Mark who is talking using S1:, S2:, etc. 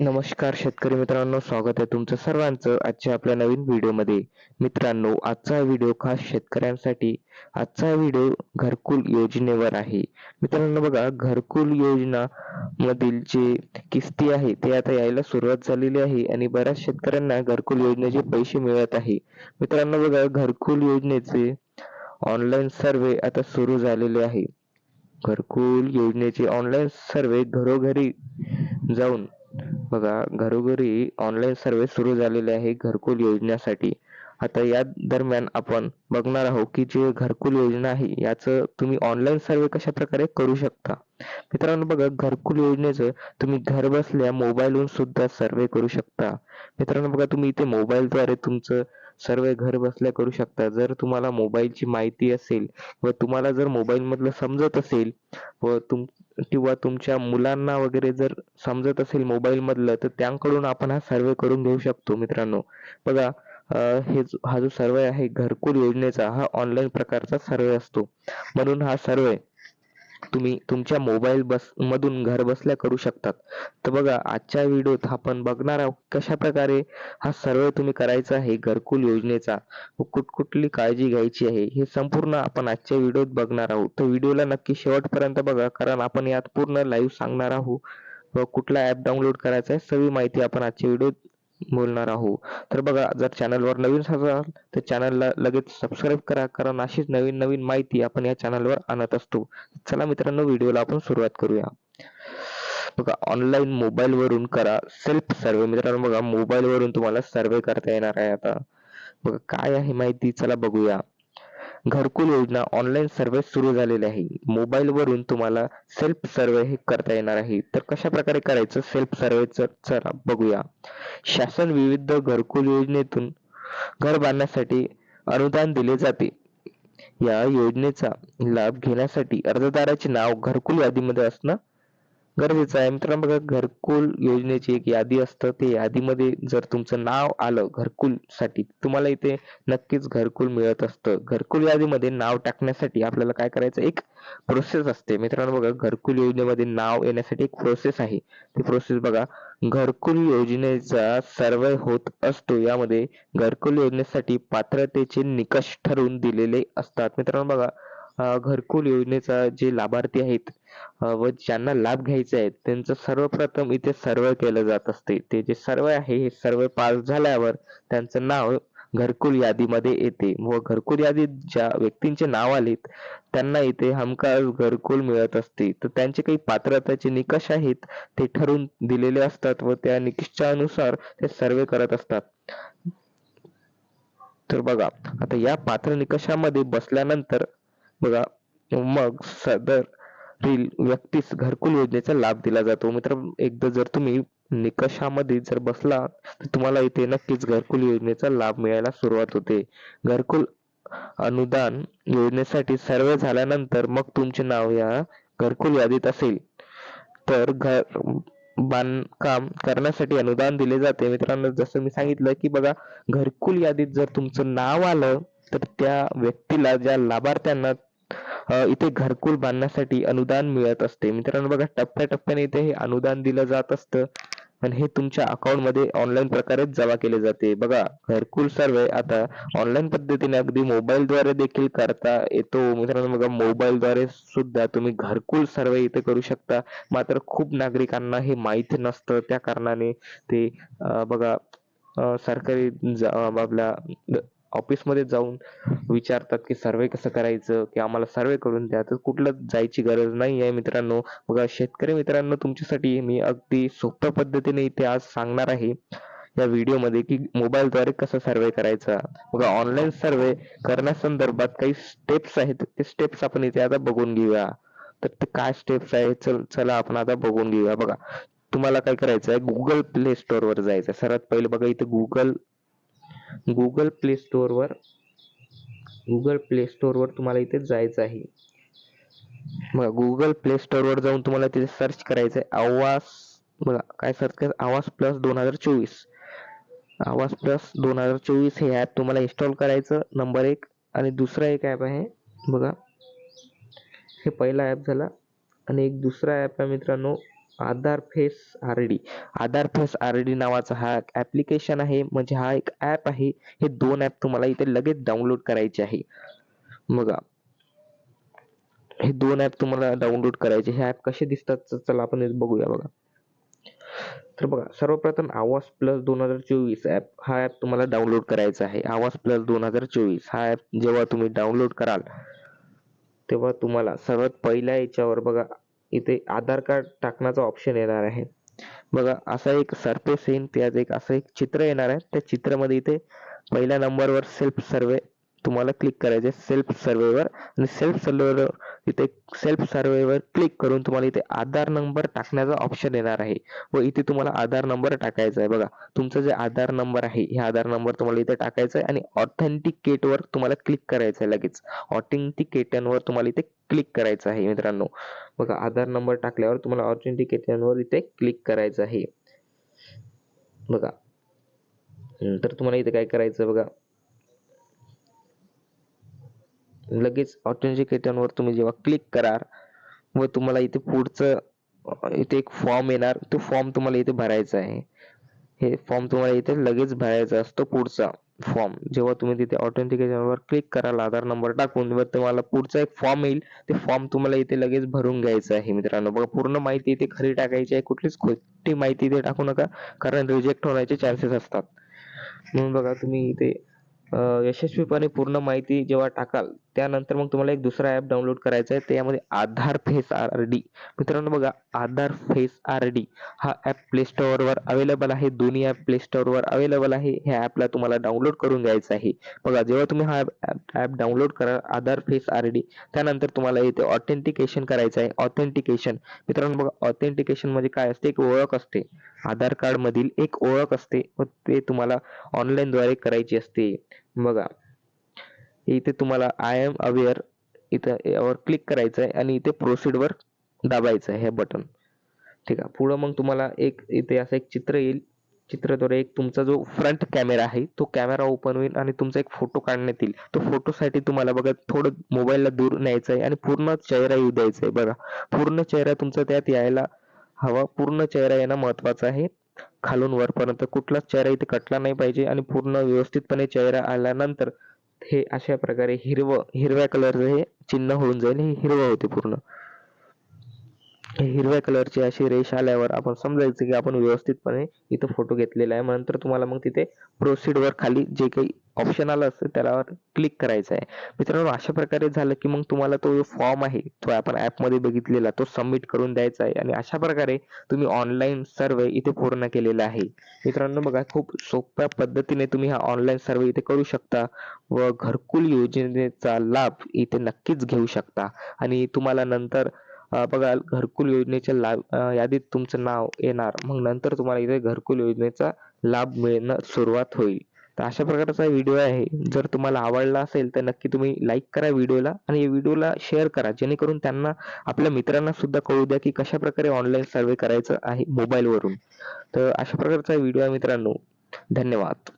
S1: नमस्कार शेतकरी मित्रांनो स्वागत आहे तुमचं सर्वांचं आजच्या आपल्या नवीन व्हिडिओमध्ये. मित्रांनो आजचा व्हिडिओ खास शेतकऱ्यांसाठी आजचा व्हिडिओ घरकुल योजनेवर आहे. मित्रांनो बघा घरकुल योजना मधील जे किस्ती आहे ते आता यायला सुरुवात झालेली आहे आणि बऱ्याच शेतकऱ्यांना घरकुल योजनेचे पैसे मिळत आहे. मित्रांनो बघा घरकुल योजनेचे ऑनलाईन सर्वे आता सुरू झालेले आहे. घरकुल योजनेचे ऑनलाईन सर्वे घरोघरी जाऊन बघा घरोघरी ऑनलाईन सर्वे सुरू झालेले आहे घरकुल योजनेसाठी. आता या दरम्यान आपण बघणार आहोत की जे घरकुल योजना आहे याचं तुम्ही ऑनलाईन सर्वे कशा प्रकारे करू शकता? मित्रांनो बघा घरकुल योजनेचं तुम्ही घर बसल्या मोबाईलवरून सुद्धा सर्वे करू शकता. मित्रांनो बघा तुम्ही इथे मोबाईलद्वारे तुमचं सर्वे घर बसल्या करू शकता. जर तुम्हाला मोबाईलची माहिती असेल व तुम्हाला जर मोबाईल मधलं समजत असेल व तुम किंवा तुमच्या मुलांना वगैरे जर समजत असेल मोबाईल मधलं तर त्यांकडून आपण हा सर्वे करून घेऊ शकतो मित्रांनो. बघा हे हा जो सर्वे आहे घरकुल योजनेचा हा ऑनलाईन प्रकारचा सर्वे असतो. म्हणून हा सर्वे तुम्ही तुमच्या मोबाईल बस मधून घर बसल्या करू शकतात. तर बघा आजच्या व्हिडिओत आपण बघणार आहोत कशा प्रकारे हा सर्व तुम्ही करायचा आहे घरकुल योजनेचा. व कुठकुठली काळजी घ्यायची आहे हे संपूर्ण आपण आजच्या व्हिडिओत बघणार आहोत. तर व्हिडिओला नक्की शेवटपर्यंत बघा कारण आपण यात पूर्ण लाईव्ह सांगणार आहोत. व कुठला ऍप डाउनलोड करायचा आहे सगळी माहिती आपण आजच्या व्हिडिओत बोलणार आहोत तर बघा जर चॅनलवर नवीन असाल तर चॅनलला लगेच सबस्क्राईब करा कारण अशीच नवीन नवीन माहिती आपण या चॅनलवर आणत असतो. चला मित्रांनो व्हिडिओला आपण सुरुवात करूया. बघा ऑनलाईन मोबाईल वरून करा सेल्फ सर्वे मित्रांनो बघा मोबाईल वरून तुम्हाला सर्वे करता येणार आहे आता. बघा काय आहे माहिती? चला बघूया. घरकुल योजना ऑनलाईन सर्वे सुरू झालेले आहे. मोबाईल वरून तुम्हाला सेल्फ सर्वे हे करता येणार आहे. तर कशा प्रकारे करायचं? सेल्फ सर्वेचं चला बघूया. शासन विविध घरकुल योजनेतून घर बांधण्यासाठी अनुदान दिले जाते. या योजनेचा लाभ घेण्यासाठी अर्जदाराचे नाव घरकुल यादीमध्ये असणं गरजेचं आहे. मित्रांनो बघा घरकुल योजनेची एक यादी असतं. ते यादीमध्ये जर तुमचं नाव आलं घरकुलसाठी तुम्हाला इथे नक्कीच घरकुल मिळत असतं. घरकुल यादीमध्ये नाव टाकण्यासाठी आपल्याला काय करायचं? एक प्रोसेस असते. मित्रांनो बघा घरकुल योजनेमध्ये नाव येण्यासाठी एक प्रोसेस आहे. ती प्रोसेस बघा घरकुल योजनेचा सर्वे होत असतो. यामध्ये घरकुल योजनेसाठी पात्रतेचे निकष ठरवून दिलेले असतात. मित्रांनो बघा घरकुल योजनेचा जे लाभार्थी आहेत व ज्यांना लाभ घ्यायचे आहेत त्यांचं सर्वप्रथम इथे सर्वे केलं जात असते. ते जे सर्वे आहे हे सर्वे पास झाल्यावर त्यांचं नाव घरकुल यादीमध्ये येते. व घरकुल यादीत ज्या व्यक्तींचे नाव आलेत त्यांना इथे हमखास घरकुल मिळत असते. तर त्यांचे काही पात्रताचे निकष आहेत ते ठरवून दिलेले असतात व त्या निकषानुसार ते सर्वे करत असतात. तर बघा आता या पात्र निकषामध्ये बसल्यानंतर बघा मग सदर व्यक्तीस घरकुल योजनेचा लाभ दिला जातो. मित्र एकदा जर तुम्ही निकषामध्ये जर बसला तर तुम्हाला इथे नक्कीच घरकुल योजनेचा लाभ मिळायला सुरुवात होते. घरकुल अनुदान योजनेसाठी सर्वे झाल्यानंतर मग तुमचे नाव या घरकुल यादीत असेल. तर घर बांधकाम करण्यासाठी अनुदान दिले जाते. मित्रांनो जसं मी सांगितलं की बघा घरकुल यादीत जर तुमचं नाव आलं तर त्या व्यक्तीला ज्या लाभार्थ्यांना इथे घरकुल बांधण्यासाठी अनुदान मिळत असते. मित्रांनो बघा टप्प्याटप्प्याने इथे हे अनुदान दिलं जात असतं आणि हे तुमच्या अकाउंटमध्ये ऑनलाईन प्रकारे जमा केले जाते. बघा घरकुल सर्वे आता ऑनलाईन पद्धतीने अगदी मोबाईल द्वारे देखील करता येतो. मित्रांनो बघा मोबाईल द्वारे सुद्धा तुम्ही घरकुल सर्वे इथे करू शकता. मात्र खूप नागरिकांना हे माहीत नसतं. त्या कारणाने ते बघा सरकारी ऑफिस ऑफिसमध्ये जाऊन विचारतात की सर्वे कसं करायचं? की आम्हाला सर्वे करून द्या. तर कुठलं जायची गरज नाही आहे मित्रांनो. बघा शेतकरी मित्रांनो तुमच्यासाठी मी अगदी सोप्या पद्धतीने इथे आज सांगणार आहे या व्हिडिओमध्ये की मोबाईलद्वारे कसं सर्वे करायचा. बघा ऑनलाईन सर्वे करण्यासंदर्भात काही स्टेप्स आहेत. ते स्टेप्स आपण इथे आता बघून घेऊया. तर ते काय स्टेप्स आहेत? चल चला आपण आता बघून घेऊया. बघा तुम्हाला काय करायचं आहे गुगल प्ले स्टोअर वर जायचं सर्वात पहिले बघा इथे गुगल गुगल प्ले स्टोअरवर गुगल प्ले स्टोअरवर तुम्हाला इथे जायचं आहे. बघा गुगल प्ले स्टोअरवर जाऊन तुम्हाला तिथे सर्च करायचं आहे. आवाज बघा काय सर्च करायचं? आवाज प्लस दोन हजार चोवीस. आवाज प्लस दोन हजार चोवीस हे ॲप तुम्हाला इन्स्टॉल करायचं नंबर एक. आणि दुसरा एक ॲप आहे बघा. हे पहिला ॲप झाला. आणि एक दुसरा ॲप आहे मित्रांनो Aadhaar face R D Aadhaar face R D नावाचा हा ऍप्लिकेशन आहे. म्हणजे हा एक ॲप आहे. हे दोन ॲप तुम्हाला इथे लगेच डाउनलोड करायचे आहे. बघा. हे दोन ॲप तुम्हाला डाउनलोड करायचे. हे ॲप कसे दिसतात? चला आपण बघूया बघा. तर बघा सर्वप्रथम आवाज प्लस दोन हजार चोवीस ॲप हा ॲप तुम्हाला डाउनलोड करायचा आहे. आवाज प्लस दोन हजार चोवीस हा ॲप जेव्हा तुम्ही डाउनलोड कराल तेव्हा तुम्हाला सर्वात पहिल्या याच्यावर बघा इथे आधार कार्ड टाकण्याचा ऑप्शन येणार आहे. बघा असा एक सरफेस येईल त्यात एक असं एक चित्र येणार आहे. त्या चित्रामध्ये इथे पहिल्या नंबरवर सेल्फ सर्वे तुम्हाला क्लिक करायचे सेल्फ सर्वेवर आणि सेल्फ सर्वेवर इथे सेल्फ सर्वेवर क्लिक करून तुम्हाला इथे आधार नंबर टाकण्याचा ऑप्शन येणार आहे. व इथे तुम्हाला आधार नंबर टाकायचा आहे. बघा तुमचं जे आधार नंबर आहे हे आधार नंबर तुम्हाला इथे टाकायचा आहे. आणि ऑथेंटिकेटवर तुम्हाला क्लिक करायचं आहे लगेच. ऑथेंटिकेटनवर तुम्हाला इथे क्लिक करायचं आहे मित्रांनो. बघा आधार नंबर टाकल्यावर तुम्हाला ऑथेंटिकेटनवर इथे क्लिक करायचं आहे. बघा नंतर तुम्हाला इथे काय करायचं बघा लगेच ऑथेंटिकेटन वर तुम्ही जेव्हा क्लिक कराल व तुम्हाला इथे पुढचं इथे एक फॉर्म येणार तो फॉर्म तुम्हाला इथे भरायचा आहे. हे फॉर्म तुम्हाला इथे लगेच भरायचा असतो पुढचा फॉर्म जेव्हा तुम्ही तिथे ऑथेंटिकेशनवर क्लिक कराल आधार नंबर टाकून व तुम्हाला पुढचा एक फॉर्म येईल ते फॉर्म तुम्हाला इथे लगेच भरून घ्यायचं आहे मित्रांनो. बघा पूर्ण माहिती इथे खरी टाकायची आहे कुठलीच खोटी माहिती इथे टाकू नका कारण रिजेक्ट होण्याचे चान्सेस असतात. म्हणून बघा तुम्ही इथे यशस्वीपणे पूर्ण माहिती जेव्हा टाकाल त्यानंतर मग तुम्हाला एक दुसरा ॲप डाउनलोड करायचा आहे त्यामध्ये आधार फेस आर डी. मित्रांनो बघा आधार फेस आर डी हा ॲप प्ले स्टोअरवर अवेलेबल आहे. दोन्ही ॲप प्ले स्टोअरवर अवेलेबल आहे. ह्या ॲपला तुम्हाला डाउनलोड करून घ्यायचं आहे. बघा जेव्हा तुम्ही हा ॲप डाउनलोड करा आधार फेस आर डी त्यानंतर तुम्हाला इथे ऑथेंटिकेशन करायचं आहे. ऑथेंटिकेशन मित्रांनो बघा ऑथेंटिकेशन म्हणजे काय असते? एक ओळख असते. आधार कार्ड मधील एक ओळख असते. व ते तुम्हाला ऑनलाईनद्वारे करायची असते. बघा इथे तुम्हाला आय एम अवेअर इथं यावर क्लिक करायचं आहे आणि इथे प्रोसिडवर दाबायचं आहे हे बटन ठीक आहे. पुढं मग तुम्हाला एक इथे असं एक चित्र येईल. चित्राद्वारे एक तुमचा जो फ्रंट कॅमेरा आहे तो कॅमेरा ओपन होईल आणि तुमचा एक फोटो काढण्यात येईल. तो फोटोसाठी तुम्हाला बघा थोडं मोबाईलला दूर न्यायचं आहे आणि पूर्ण चेहरा येऊ द्यायचा आहे बघा. पूर्ण चेहरा तुमचा त्यात यायला हवा. पूर्ण चेहरा येणं महत्त्वाचा आहे. खालून वरपर्यंत कुठलाच चेहरा इथे कटला नाही पाहिजे आणि पूर्ण व्यवस्थितपणे चेहरा आल्यानंतर हे अशा प्रकारे हिरवं हिरव्या कलरचं हे चिन्ह होऊन जाईल. हे हिरवं होते पूर्ण. हिरव्या कलरची अशी रेष आल्यावर आपण समजायचं की आपण व्यवस्थितपणे इथं फोटो घेतलेला आहे. नंतर तुम्हाला मग तिथे प्रोसीड वर खाली जे काही ऑप्शन आलं असतं त्याला क्लिक करायचं आहे. मित्रांनो अशा प्रकारे झालं की मग तुम्हाला तो जो फॉर्म आहे तो आपण ॲपमध्ये बघितलेला तो सबमिट करून द्यायचा आहे. आणि अशा प्रकारे तुम्ही ऑनलाईन सर्वे इथे पूर्ण केलेला आहे. मित्रांनो बघा खूप सोप्या पद्धतीने तुम्ही हा ऑनलाईन सर्वे इथे करू शकता व घरकुल योजनेचा लाभ इथे नक्कीच घेऊ शकता. आणि तुम्हाला नंतर बघा घरकुल योजनेच्या लाभ यादीत तुमचं नाव येणार. मग नंतर तुम्हाला इथे घरकुल योजनेचा लाभ मिळणं सुरुवात होईल. तर अशा प्रकारचा व्हिडिओ आहे. जर तुम्हाला आवडला असेल तर नक्की तुम्ही लाईक करा व्हिडिओला आणि व्हिडिओला शेअर करा. जेणेकरून त्यांना आपल्या मित्रांना सुद्धा कळू द्या की कशा प्रकारे ऑनलाईन सर्वे करायचं आहे मोबाईलवरून तर अशा प्रकारचा व्हिडिओ आहे मित्रांनो. धन्यवाद.